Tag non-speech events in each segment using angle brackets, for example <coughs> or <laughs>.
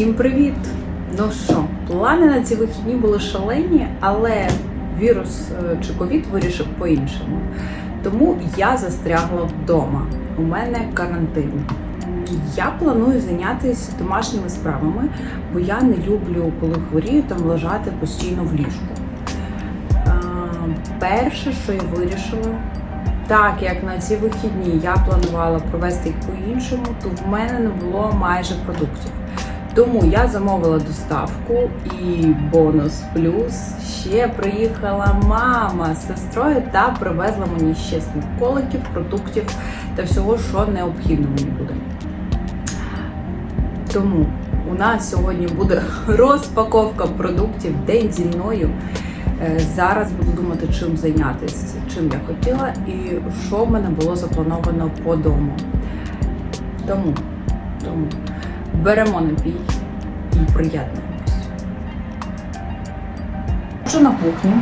Всім привіт! Ну що, плани на ці вихідні були шалені, але вірус е, чи ковід вирішив по-іншому. Тому я застрягла вдома. У мене карантин. Я планую зайнятися домашніми справами, бо я не люблю, коли хворію, там лежати постійно в ліжку. Е, Перше, що я вирішила, так як на ці вихідні я планувала провести їх по-іншому, то в мене не було майже продуктів. Тому я замовила доставку і бонус плюс ще приїхала мама з сестрою та привезла мені ще смаколиків, продуктів та всього, що необхідно мені буде. Тому у нас сьогодні буде <laughs> розпаковка продуктів день зі мною. Е, Зараз буду думати, чим зайнятися, чим я хотіла і що в мене було заплановано по дому. Тому, тому беремо напій і приєднуємось. Що на кухні?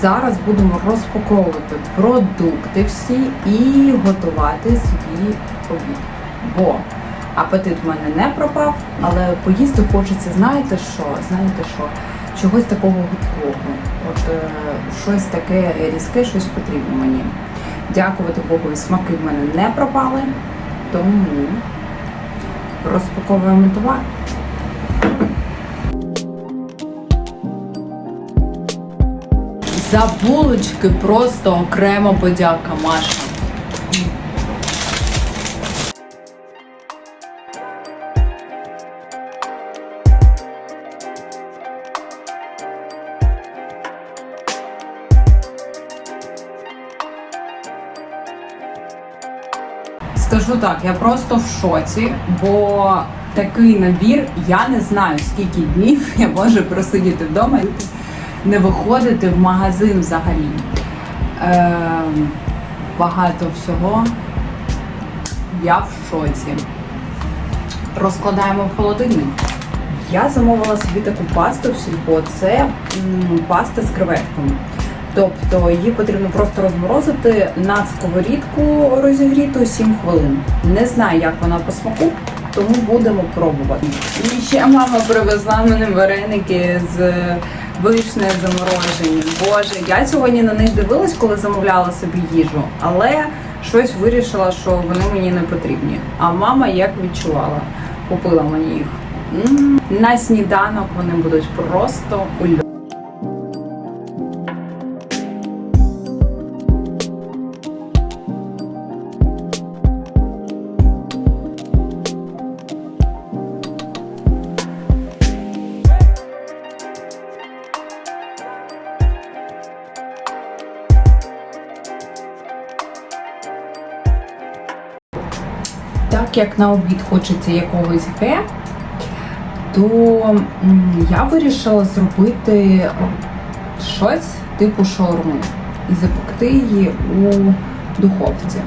Зараз будемо розпаковувати продукти всі і готувати свій обід. Бо апетит в мене не пропав, але поїсти хочеться, знаєте що? Знаєте що? Чогось такого гидкого. От е, щось таке різке, щось потрібно мені. Дякувати Богу, смаки в мене не пропали, тому розпаковуємо товар. За булочки просто окрема подяка, Маша. Скажу так, я просто в шоці, бо такий набір я не знаю, скільки днів <laughs> я можу просидіти вдома і не виходити в магазин взагалі. Е, багато всього. Я в шоці. Розкладаємо в холодильник. Я замовила собі таку пасту в сільпо. Це м, паста з креветками. Тобто її потрібно просто розморозити на сковорідку розігріту 7 хвилин. Не знаю, як вона по смаку, тому будемо пробувати. І ще мама привезла мене вареники з вишнею заморожені. Боже, я сьогодні на них дивилась, коли замовляла собі їжу, але щось вирішила, що вони мені не потрібні. А мама як відчувала, купила мені їх. М, На сніданок вони будуть просто ульот. Так як на обід хочеться якогось ге, то я вирішила зробити щось типу шаурми і запекти її у духовці.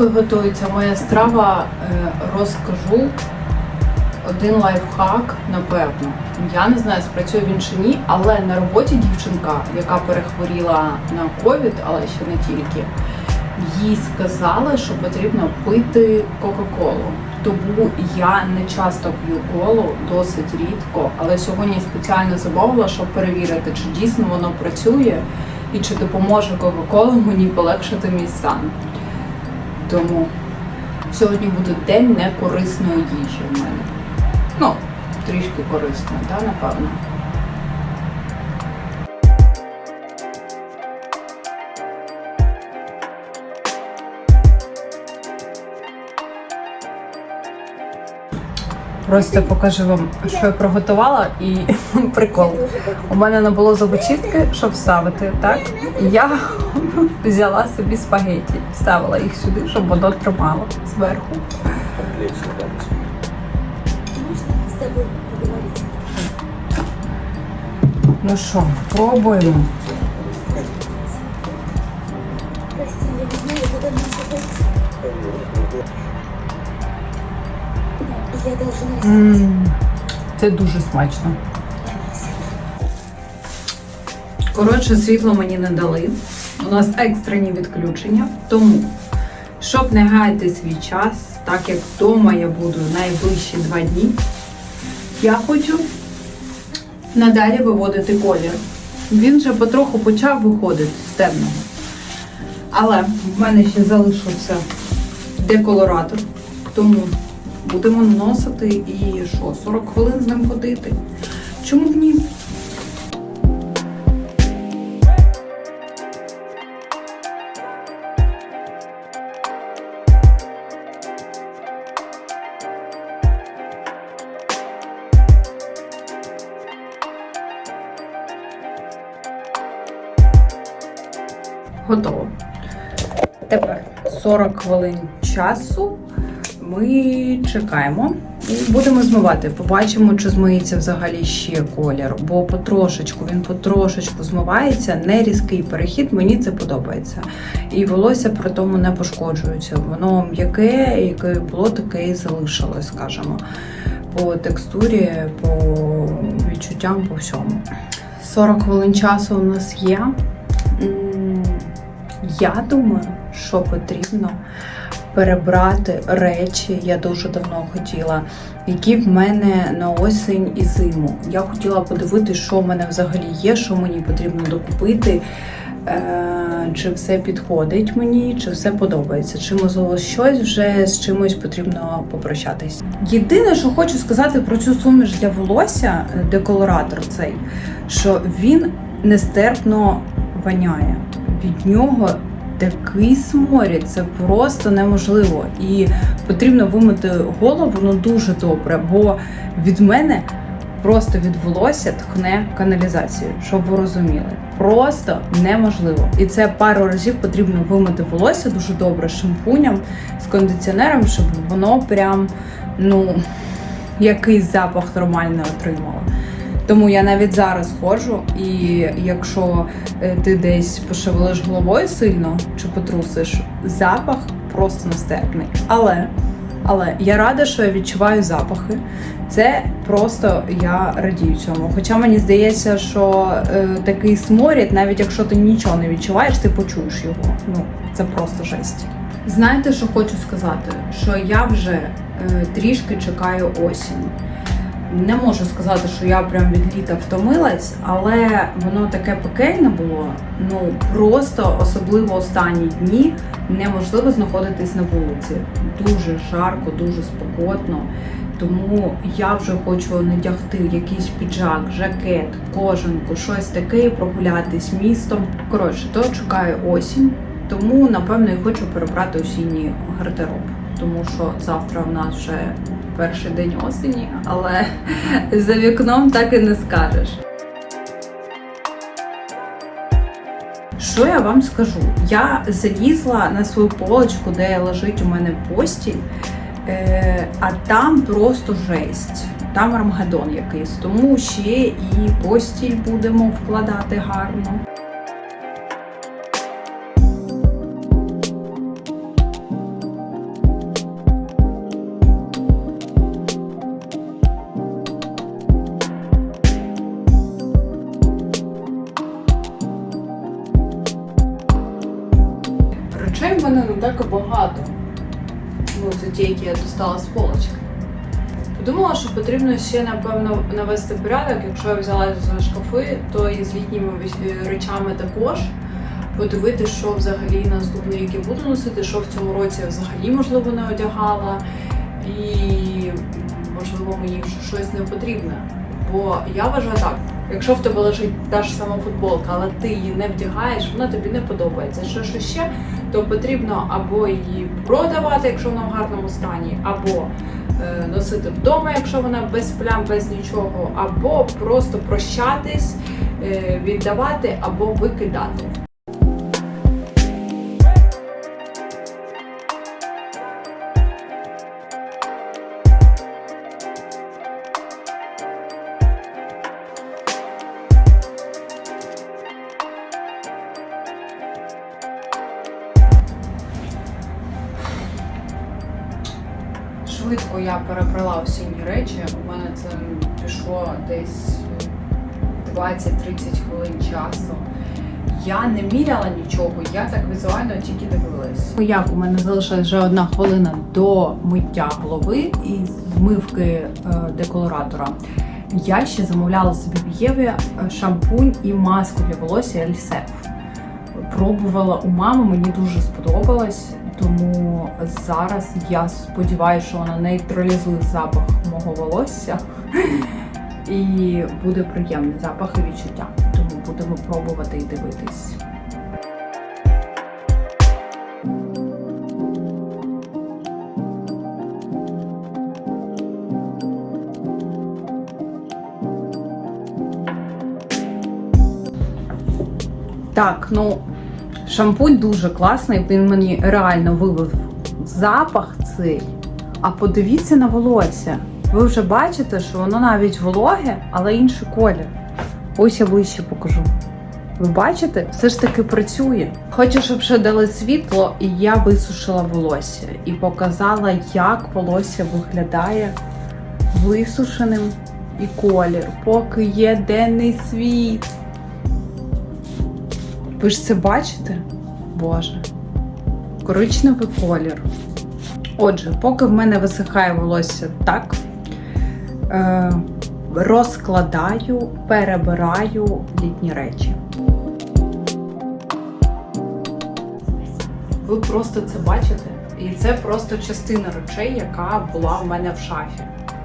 Поки готується моя страва, е, розкажу один лайфхак, напевно. Я не знаю, спрацює він чи ні, але на роботі дівчинка, яка перехворіла на ковід, але ще не тільки, їй сказали, що потрібно пити Кока-Колу. Тому я не часто п'ю колу, досить рідко, але сьогодні спеціально замовила, щоб перевірити, чи дійсно воно працює і чи допоможе Кока-Кола мені полегшити мій стан. Тому сьогодні буде день некорисної їжі в мене. Ну, трішки корисно, так, напевно. Просто покажу вам, що я приготувала, і <laughs> прикол. У мене не було зубочистки, щоб ставити, так? Я <laughs> взяла собі спагеті, ставила їх сюди, щоб воно тримало зверху. Ну що, пробуємо. знаю, куда мне садиться. Я Це дуже смачно. Коротше, світло мені не дали. У нас екстрені відключення. Тому, щоб не гаяти свій час, так як вдома я буду найближчі два дні, я хочу надалі виводити колір. Він вже потроху почав виходити з темного. Але в мене ще залишився деколоратор, тому будемо наносити і що, 40 хвилин з ним ходити. Чому б ні? Готово. Тепер 40 хвилин часу ми чекаємо і будемо змивати. Побачимо, чи змиється взагалі ще колір, бо потрошечку він потрошечку змивається, не різкий перехід. Мені це подобається. І волосся при тому не пошкоджується. Воно м'яке, яке було, таке і залишилось, скажімо, по текстурі, по відчуттям, по всьому. 40 хвилин часу у нас є. Я думаю, що потрібно перебрати речі, я дуже давно хотіла, які в мене на осінь і зиму. Я хотіла подивитися, що в мене взагалі є, що мені потрібно докупити. е, Чи все підходить мені, чи все подобається, чи можливо щось вже з чимось потрібно попрощатись. Єдине, що хочу сказати про цю суміш для волосся, е, деколоратор цей, що він нестерпно воняє. Від нього такий сморід, це просто неможливо. І потрібно вимити голову ну дуже добре, бо від мене просто від волосся тхне каналізацію, щоб ви розуміли. Просто неможливо. І це пару разів потрібно вимити волосся дуже добре шампунем, з кондиціонером, щоб воно прям ну якийсь запах нормальний отримало. Тому я навіть зараз ходжу, і якщо е, ти десь пошевелиш головою сильно чи потрусиш, запах просто нестерпний. Але, але я рада, що я відчуваю запахи. Це просто я радію цьому. Хоча мені здається, що е, такий сморід, навіть якщо ти нічого не відчуваєш, ти почуєш його. Ну це просто жесть. Знаєте, що хочу сказати? Що я вже е, трішки чекаю осінь. Не можу сказати, що я прям від літа втомилась, але воно таке пекельне було. Ну просто особливо останні дні неможливо знаходитись на вулиці. Дуже жарко, дуже спекотно. Тому я вже хочу надягти якийсь піджак, жакет, кожанку, щось таке прогулятись містом. Коротше, то чекаю осінь, тому напевно і хочу перебрати осінній гардероб. Тому що завтра в нас вже перший день осені, але <laughs> за вікном так і не скажеш. Що я вам скажу? Я залізла на свою полочку, де лежить у мене постіль, е, а там просто жесть. Там армагеддон якийсь. Тому ще і постіль будемо вкладати гарно. Достала з полочки. Подумала, що потрібно ще, напевно, навести порядок. Якщо я взяла за шкафи, то і з літніми речами також. Подивитися, що взагалі наступне, яке буду носити, що в цьому році я взагалі, можливо, не одягала. І, можливо, мені щось не потрібне. Бо я вважаю так, якщо в тебе лежить та ж сама футболка, але ти її не вдягаєш, вона тобі не подобається. Що що ще, то потрібно або її продавати, якщо вона в гарному стані, або е, носити вдома, якщо вона без плям, без нічого, або просто прощатись, е, віддавати або викидати. Десь 20-30 хвилин часу. Я не міряла нічого, я так візуально тільки дивилась. Як у мене залишилась вже одна хвилина до миття голови і змивки е, деколоратора. Я ще замовляла собі в Єві е, шампунь і маску для волосся Ельсеф. Пробувала у мами, мені дуже сподобалось, тому зараз я сподіваюся, що вона нейтралізує запах мого волосся і буде приємний запах і відчуття. Тому будемо пробувати і дивитись. Так, ну шампунь дуже класний, він мені реально вивив запах цей. А подивіться на волосся. Ви вже бачите, що воно навіть вологе, але інший колір. Ось я ближче покажу. Ви бачите, все ж таки працює. Хочу, щоб ще дали світло, і я висушила волосся і показала, як волосся виглядає висушеним і колір, поки є денний світ. Ви ж це бачите? Боже. Коричневий колір. Отже, поки в мене висихає волосся так, розкладаю, перебираю літні речі. Ви просто це бачите? І це просто частина речей, яка була в мене в шафі.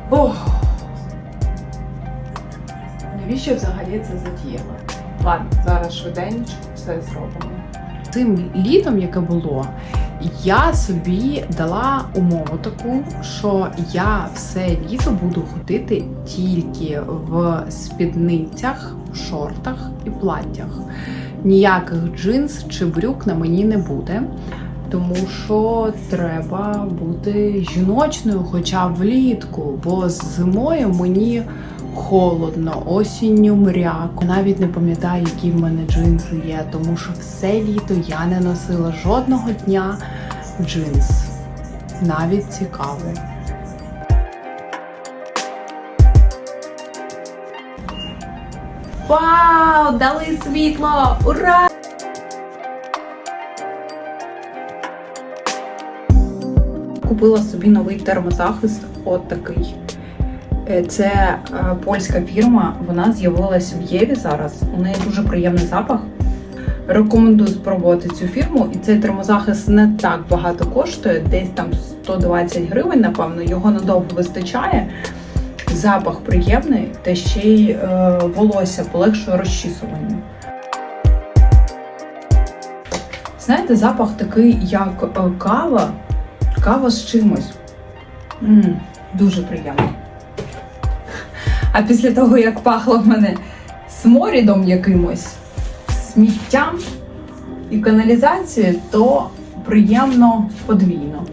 Ох! Навіщо взагалі це затіяла? Ладно, зараз швиденько все зробимо. Цим літом, яке було, я собі дала умову таку, що я все літо буду ходити тільки в спідницях, шортах і платтях. Ніяких джинс чи брюк на мені не буде. Тому що треба бути жіночною, хоча влітку, бо з зимою мені холодно, осінню мряко. Навіть не пам'ятаю, які в мене джинси є, тому що все літо я не носила жодного дня джинс. Навіть цікаво. Вау! Дали світло! Ура! Купила собі новий термозахист, от такий. Е, Це е, польська фірма, вона з'явилася в Єві зараз. У неї дуже приємний запах. Рекомендую спробувати цю фірму. І цей термозахист не так багато коштує, десь там 120 гривень, напевно, його надовго вистачає. Запах приємний, та ще й е, волосся полегшує розчісування. Знаєте, запах такий, як е, кава, кава з чимось. м дуже приємно. А після того, як пахло в мене сморідом якимось, сміттям і каналізацією, то приємно подвійно.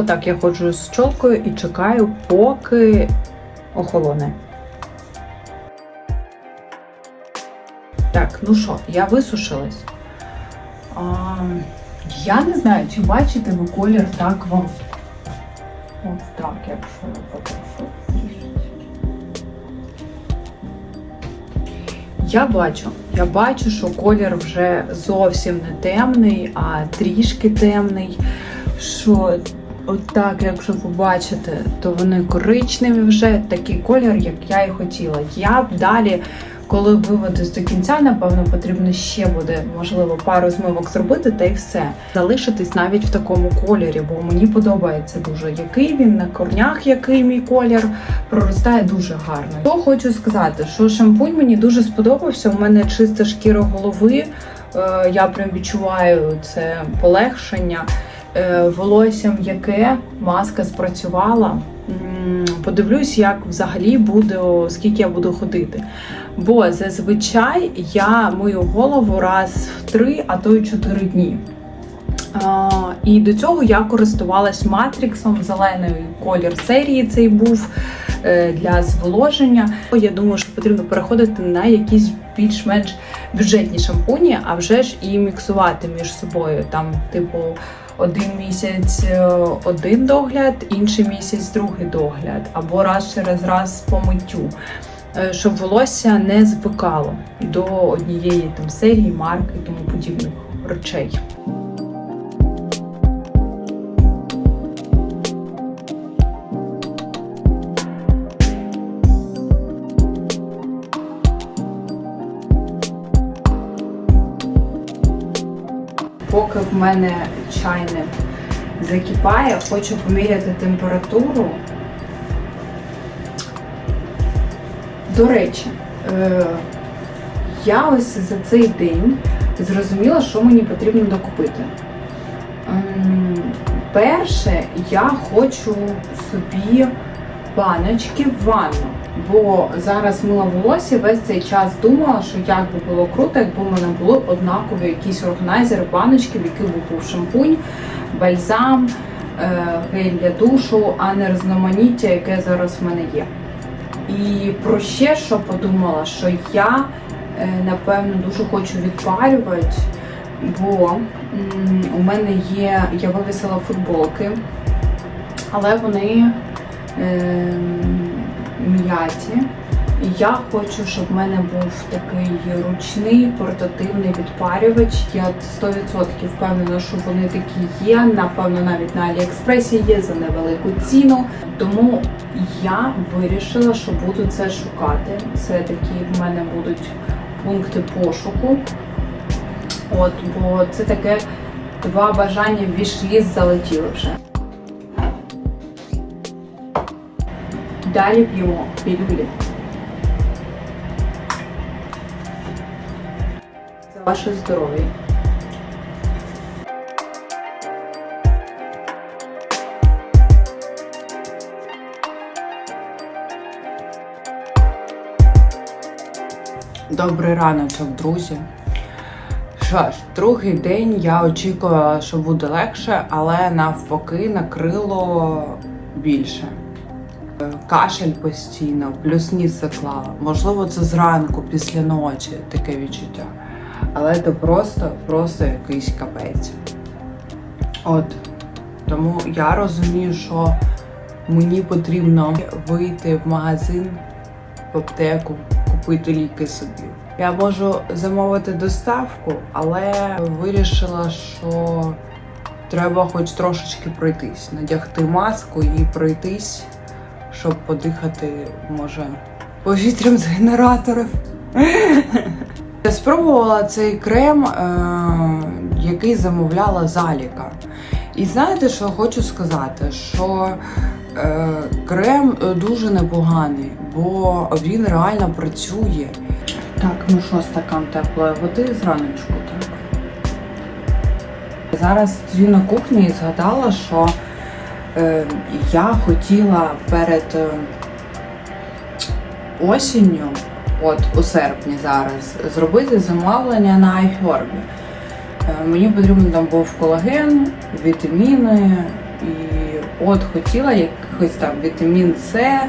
Отак я ходжу з чолкою і чекаю, поки охолоне. Так, ну що, я висушилась. А, я не знаю, чи бачите ви колір так вам. От так, якщо я покажу. Я бачу, я бачу, що колір вже зовсім не темний, а трішки темний. Що от якщо побачите, то вони коричневі вже такий колір, як я і хотіла. Я б далі, коли виведусь до кінця, напевно, потрібно ще буде, можливо, пару змивок зробити, та й все. Залишитись навіть в такому кольорі, бо мені подобається дуже, який він на корнях, який мій колір проростає дуже гарно. То хочу сказати, що шампунь мені дуже сподобався. У мене чиста шкіра голови. Е, Я прям відчуваю це полегшення. Е, Волосся м'яке, маска спрацювала. Подивлюсь, як взагалі буду, скільки я буду ходити. Бо зазвичай я мию голову раз в три, а то й чотири дні. І до цього я користувалась матріксом, зелений колір серії цей був е, для зволоження. Я думаю, що потрібно переходити на якісь більш-менш бюджетні шампуні, а вже ж і міксувати між собою. Там, типу, один місяць е, один догляд, інший місяць другий догляд, або раз через раз по миттю. Е, Щоб волосся не звикало до однієї там серії, марки і тому подібних речей. В мене чайник закипає, хочу поміряти температуру. До речі, е, я ось за цей день зрозуміла, що мені потрібно докупити. Ем, Перше, я хочу собі баночки в ванну. Бо зараз мила волосся, весь цей час думала, що як би було круто, якби в мене були однакові якісь органайзери, баночки, в яких був шампунь, бальзам, е, гель для душу, а не різноманіття, яке зараз в мене є. І про ще що подумала, що я е, напевно дуже хочу відпарювати, бо у мене є, я вивісила футболки, але вони е, м'яті. Я хочу, щоб в мене був такий ручний портативний відпарювач. Я 100% впевнена, що вони такі є. Напевно, навіть на Аліекспресі є за невелику ціну. Тому я вирішила, що буду це шукати. Це такі в мене будуть пункти пошуку. От, бо це таке два бажання в вішліст залетіли вже. Далі п'ємо пілюлі. За ваше здоров'я. Добрий раночок, друзі. Що ж, другий день я очікувала, що буде легше, але навпаки накрило більше. Кашель постійно, плюс ніс заклала. Можливо, це зранку, після ночі таке відчуття. Але це просто, просто якийсь капець. От. Тому я розумію, що мені потрібно вийти в магазин, в аптеку, купити ліки собі. Я можу замовити доставку, але вирішила, що треба хоч трошечки пройтись, надягти маску і пройтись, щоб подихати, може, повітрям з генераторів. Я спробувала цей крем, е, який замовляла заліка. І знаєте, що хочу сказати? Що е, крем дуже непоганий, бо він реально працює. Так, ну що, стакан теплої води зраночку, так. Зараз стою на кухні і згадала, що е, я хотіла перед е, осінню, от у серпні зараз, зробити замовлення на iHerb. Е, Мені потрібен там був колаген, вітаміни, і от хотіла якийсь там вітамін С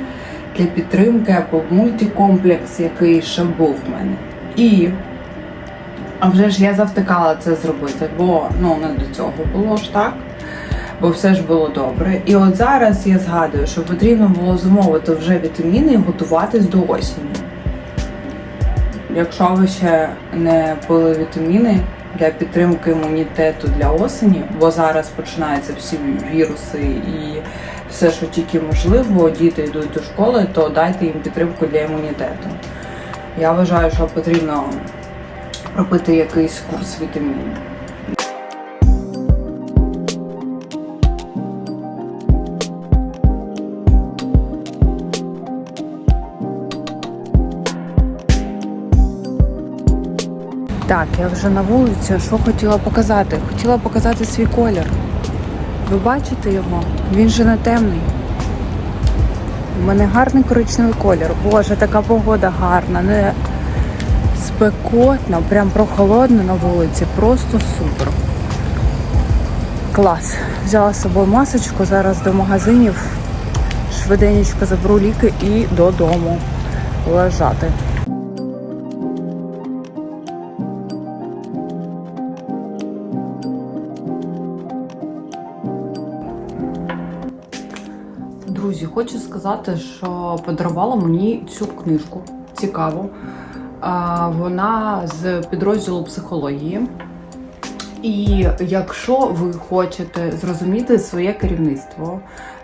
для підтримки або мультикомплекс, який ще був в мене. І а вже ж я завтикала це зробити, бо ну не до цього було ж так. Бо все ж було добре. І от зараз я згадую, що потрібно було замовити вже вітаміни і готуватись до осені. Якщо ви ще не пили вітаміни для підтримки імунітету для осені, бо зараз починаються всі віруси і все, що тільки можливо, діти йдуть до школи, то дайте їм підтримку для імунітету. Я вважаю, що потрібно робити якийсь курс вітамінів. Так, я вже на вулиці. Що хотіла показати? Хотіла показати свій колір. Ви бачите його? Він же не темний. У мене гарний коричневий колір. Боже, така погода гарна, не спекотна, прям прохолодно на вулиці. Просто супер. Клас. Взяла з собою масочку, зараз до магазинів. Швиденечко заберу ліки і додому лежати. Друзі, хочу сказати, що подарувала мені цю книжку цікаву. Вона з підрозділу психології. І якщо ви хочете зрозуміти своє керівництво,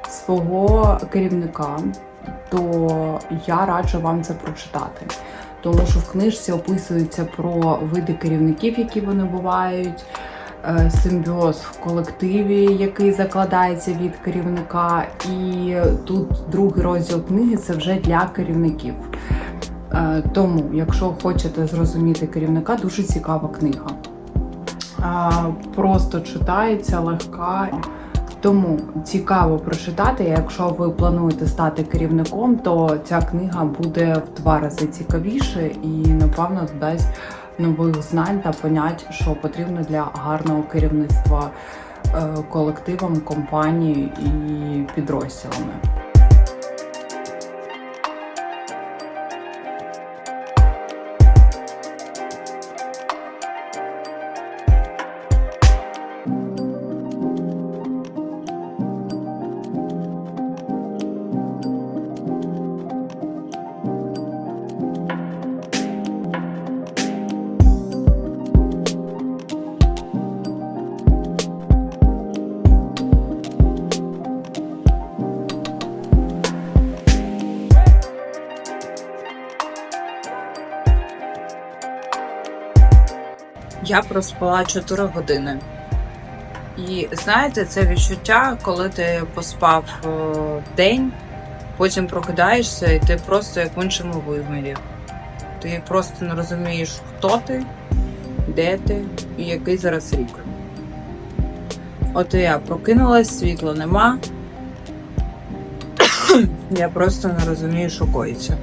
свого керівника, то я раджу вам це прочитати. Тому що в книжці описується про види керівників, які вони бувають, симбіоз в колективі, який закладається від керівника. І тут другий розділ книги це вже для керівників. Е, Тому, якщо хочете зрозуміти керівника, дуже цікава книга. Просто читається легка. Тому цікаво прочитати. Якщо ви плануєте стати керівником, то ця книга буде в два рази цікавіше і, напевно, додасть нових знань та понять, що потрібно для гарного керівництва е, колективом, компанією і підрозділами. Я проспала 4 години. І знаєте, це відчуття, коли ти поспав е, день, потім прокидаєшся, і ти просто як в іншому вимірі. Ти просто не розумієш, хто ти, де ти і який зараз рік. От і я прокинулась, світла нема. <coughs> я просто не розумію, що коїться.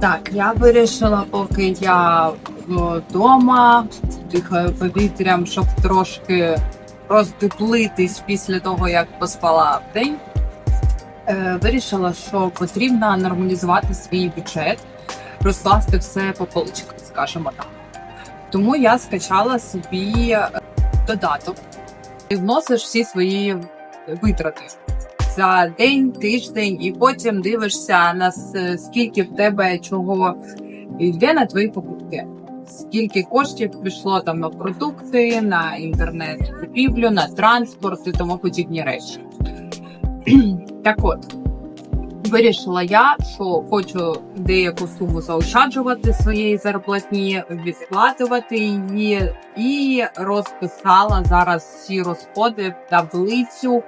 Так, я вирішила, поки я вдома, дихаю повітрям, щоб трошки роздуплитись після того, як поспала в день. Е, вирішила, що потрібно нормалізувати свій бюджет, розкласти все по поличках, скажімо так. Тому я скачала собі е, додаток і вносиш всі свої витрати за день, тиждень, і потім дивишся на скільки в тебе чого йде на твої покупки. Скільки коштів пішло там на продукти, на інтернет купівлю, на транспорт і тому подібні речі. <clears throat> так от, вирішила я, що хочу деяку суму заощаджувати своєї зарплатні, відкладувати її, і розписала зараз всі розходи в таблицю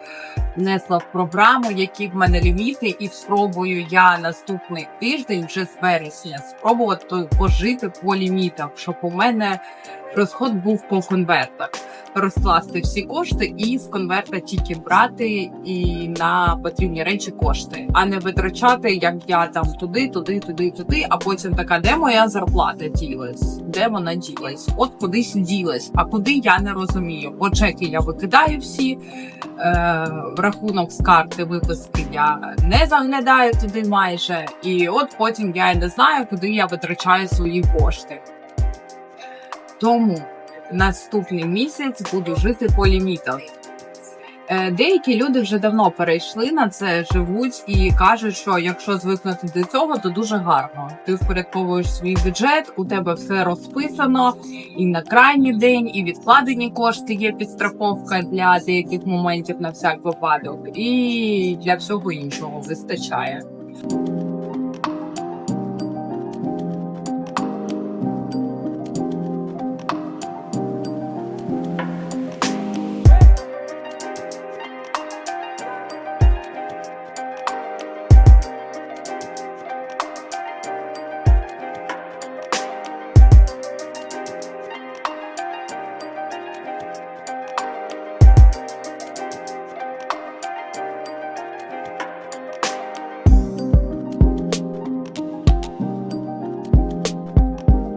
внесла в програму, які в мене ліміти, і спробую я наступний тиждень, вже з вересня, спробувати пожити по лімітах, щоб у мене розход був по конвертах. Розкласти всі кошти і з конверта тільки брати і на потрібні речі кошти, а не витрачати, як я там туди, туди, туди, туди. А потім така, де моя зарплата ділась? Де вона ділась? От кудись ділась, а куди я не розумію. Бо чеки я викидаю всі, е, рахунок з карти виписки я не заглядаю туди майже. І от потім я не знаю, куди я витрачаю свої кошти. Тому наступний місяць буду жити по лімітах. Е, Деякі люди вже давно перейшли на це, живуть і кажуть, що якщо звикнути до цього, то дуже гарно. Ти впорядковуєш свій бюджет, у тебе все розписано, і на крайній день, і відкладені кошти є підстраховка для деяких моментів на всяк випадок, і для всього іншого вистачає.